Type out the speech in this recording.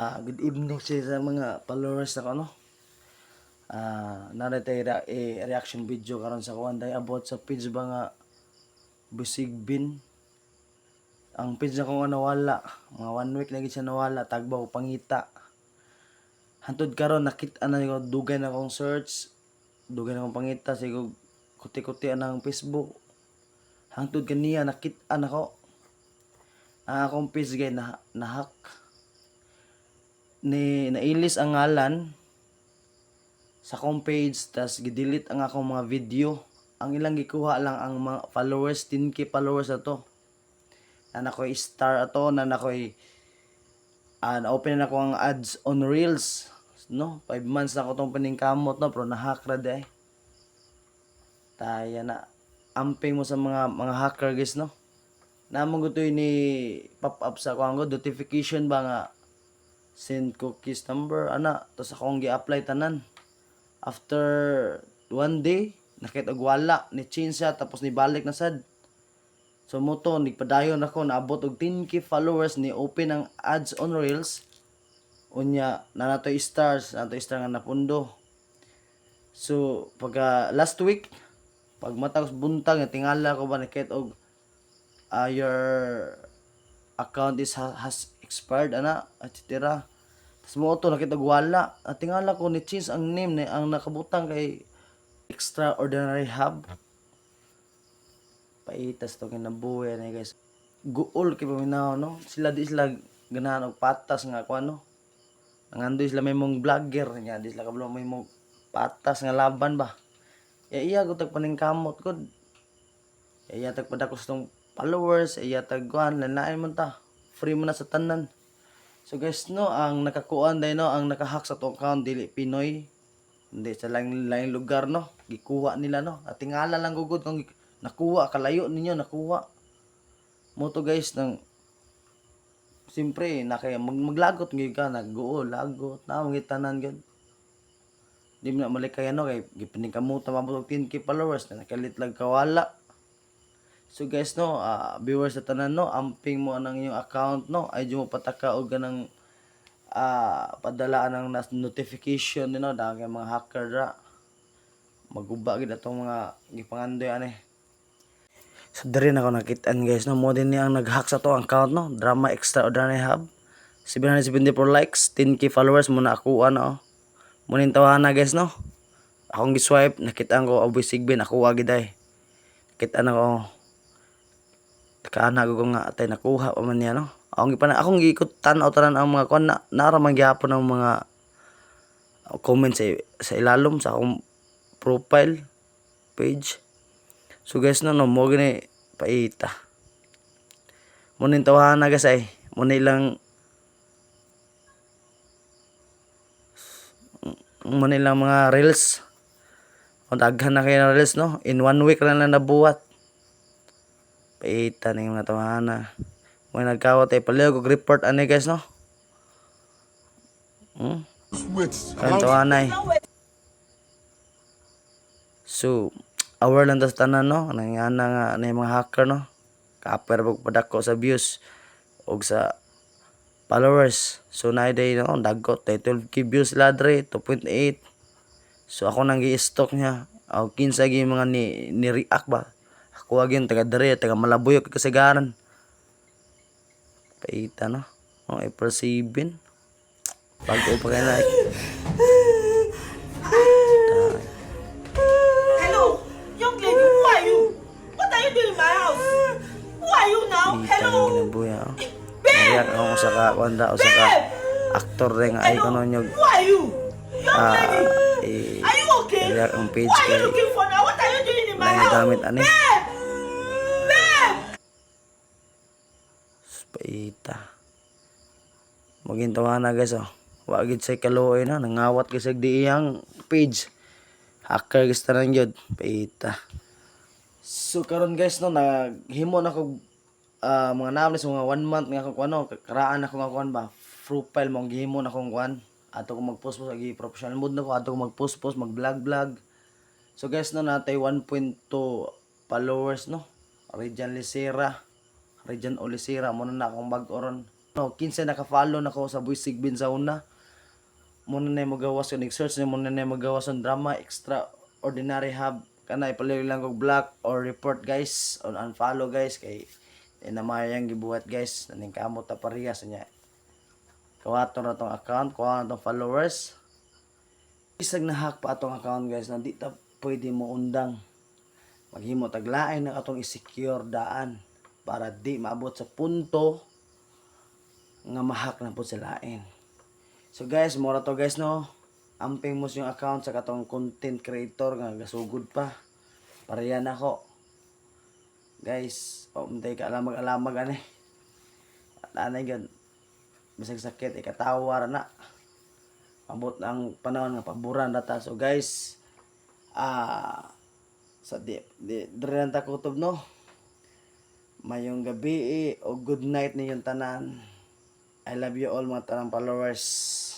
Ah, good evening sa mga followers ako no. Ah, narito ra eh, reaction video karon sa kuan day about sa page ba nga Busig Bin. Ang page na ko nga nawala, mga one week lagi siya nawala, tagbaw pangita. Hantod karon nakita na ko dugay na akong search, dugay na akong pangita sigog kuti-kuti ang Facebook. Hangtod kaniya nakita na ko. Ang akong page gay na nahack ni nailis ang ngalan sa akong page tas gidelete ang akong mga video. Ang ilang gikuha lang ang mga followers 10k followers na to. Na nakoy star ato na nakoy uh, na-open na ko ang ads on reels. No? 5 months na ko tong paningkamot no? Pero nahack ra day taya na amping mo sa mga mga hacker guys no? Namang gusto ni pop up sa kuang notification ba nga send cookies number. Ana tapos akong gi-apply tanan. After one day nakita og wala ni change siya tapos ni balik na sad. So mo to nigpadayon ako naabot og 10k followers ni open ang ads on reels. Unya na nato stars nato star nga napundo. So pagka last week pag matapos buntag nga tingala ko ba nakita og ah, your account is ha- has expired ana at tira. Tas mo to nakita og wala. At tingala ko ni change ang name ni ang nakabutang kay extraordinary hub. Paitas to kinabuhi na guys. Guol kay paminaw no? Sila di sila ganahan og patas nga ko ano. Nangando sila may mong vlogger nya di sila kablo may mong patas nga laban ba? Ya iya ko tag paningkamot ko ya iya tag padakos tong followers ya iya tag kuan lanain man ta free mo na sa tanan So guys no, ang nakakuan dahil no, ang nakahack sa tong account dili Pinoy. Hindi sa lain lain lugar no, gikuha nila no. At tingala lang gugod kung nakuha kalayo ninyo nakuha. Mo to guys nang Siyempre, na kaya mag maglagot gyud ka nagguo, lagot, na mga tanan gyud. Di mo na malikay ano kay gipining kamuta mabot og 10k followers na nakalit lang kawala. So guys no, ah, viewers sa tanan no, amping mo anang yung account no, ay mo pataka og ganang ah padalaan ng notification no dahil mga hacker ra. Maguba gid atong mga gipangandoy ani. So diri na ako nakitaan guys no, mo din niya ang nag-hack sa to account no, Drama Extraordinary Hub. 774 likes, 10k followers mo na ako ano. Mo nin tawana guys no. Akong gi-swipe, nakita ko oboy sigbin ako agi day. Nakita na ko Kana ko nga atay nakuha pa man niya no. Akong gipan akong giikot tan-aw tanan ang mga kuan na naraman gyapon ang mga comment sa sa ilalom sa akong profile page. So guys no no mo gani paita. Mo nin tawahan na guys ay. Mo na ilang mo na ilang mga reels. O daghan na kayo ng reels no. In one week lang na nabuhat. Paita ning mga tamana. May nagkawat ay paliw kog report ani guys no. Hmm? Kan tawanay. So, aware lang tas tanan no, nangana nga yung mga hacker no. Kaper pag padako sa views og sa followers. So na day no, dagot tay 12k views sila dre 2.8. So ako nang gi-stock niya. Ako kinsa gi mga ni, ni react ba. Ako agin taga dere taga Malabuyo kay kasagaran. Paita no. Oh, April 7. Bago pa kaya like. Hello, young lady, who are you? What are you doing in my house? Who are you now? Kita Hello? ginabuya. Oh. React ako sa ka kwanda o sa ka aktor rin nga ay kuno nyog Who are you? Young ah lady, eh are you okay? react ang page What are you looking for now? What are you doing in my house? Babe! Babe! Paita. Magintawa na guys oh. Wa gid say kaluoy na nangawat gid sa iyang page. Hacker gid tanan gyud paita. So karon guys no naghimo na ko ah, mga names mga one month nga ko ano karaan ako nga kuan ba profile mo gihimo na kong kuan ato ko mag-post post agi professional mode na ko ato ko mag-post post mag-vlog vlog so guys no natay 1.2 followers no Rejan Lisera Rejan Olisera mo na na akong bag-oron no kinsa naka-follow na ko sa Boy Sigbin sa una. Muna na yung magawas yung search na muna na yung magawas yung drama, extraordinary hub. Kana ipalayo lang kog block or report guys, or unfollow guys kay eh, namayang gibuhat guys, naning kamot ta parehas niya. Kawato na tong account, kuha na tong followers. Isag na hack pa atong account guys, na ta pwede mo undang. Maghimo taglain na atong i-secure daan para di maabot sa punto nga mahak na po sa lain. So guys, mura to guys no. Amping mo yung account sa katong content creator nga gasugod pa. Para yan ako. Guys, o umtay ka alamag-alamag ani. At anay gan. Bisag sakit ikatawa ra na. Abot ang panahon nga paboran data. So guys, ah sa di, di dire lang ta kutob no. Mayong gabi eh, o good night ninyong tanan. I love you all mga tanang followers.